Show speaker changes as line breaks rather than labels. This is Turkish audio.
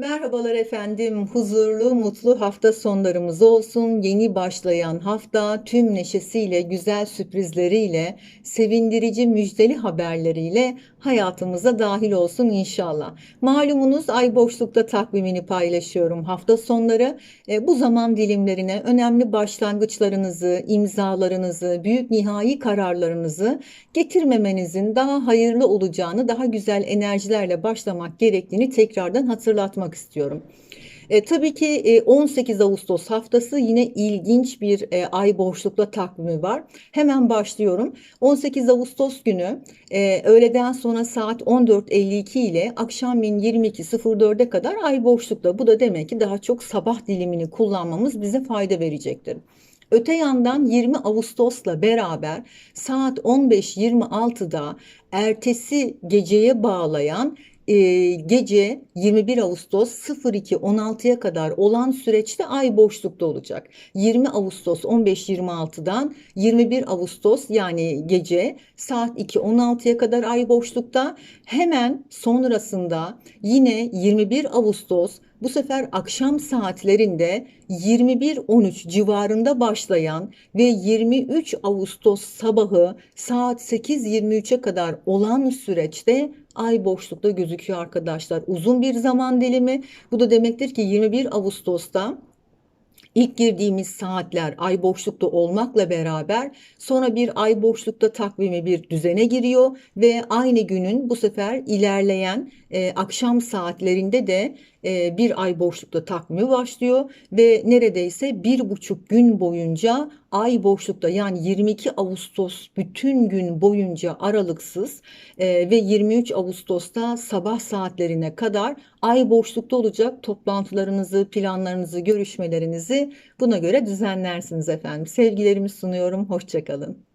Merhabalar efendim. Huzurlu, mutlu hafta sonlarımız olsun. Yeni başlayan hafta tüm neşesiyle, güzel sürprizleriyle, sevindirici müjdeli haberleriyle hayatımıza dahil olsun inşallah. Malumunuz ay boşlukta takvimini paylaşıyorum hafta sonları. E, bu zaman dilimlerine önemli başlangıçlarınızı, imzalarınızı, büyük nihai kararlarınızı getirmemenizin daha hayırlı olacağını, daha güzel enerjilerle başlamak gerektiğini tekrardan hatırlatmak istiyorum. E, tabii ki e, 18 Ağustos haftası yine ilginç bir e, ay boşlukla takvimi var. Hemen başlıyorum. 18 Ağustos günü e, öğleden sonra saat 14.52 ile akşamleyin 22.04'e kadar ay boşlukta. Bu da demek ki daha çok sabah dilimini kullanmamız bize fayda verecektir. Öte yandan 20 Ağustos'la beraber saat 15.26'da ertesi geceye bağlayan e, gece 21 Ağustos 02.16'ya kadar olan süreçte ay boşlukta olacak. 20 Ağustos 15.26'dan 21 Ağustos yani gece saat 2.16'ya kadar ay boşlukta. Hemen sonrasında yine 21 Ağustos bu sefer akşam saatlerinde 21-13 civarında başlayan ve 23 Ağustos sabahı saat 8.23'e kadar olan süreçte ay boşlukta gözüküyor arkadaşlar. Uzun bir zaman dilimi. Bu da demektir ki 21 Ağustos'ta İlk girdiğimiz saatler ay boşlukta olmakla beraber sonra bir ay boşlukta takvimi bir düzene giriyor ve aynı günün bu sefer ilerleyen e, akşam saatlerinde de e, bir ay boşlukta takvimi başlıyor ve neredeyse bir buçuk gün boyunca ay boşlukta yani 22 Ağustos bütün gün boyunca aralıksız e, ve 23 Ağustos'ta sabah saatlerine kadar ay boşlukta olacak toplantılarınızı, planlarınızı, görüşmelerinizi buna göre düzenlersiniz efendim. Sevgilerimi sunuyorum. Hoşçakalın.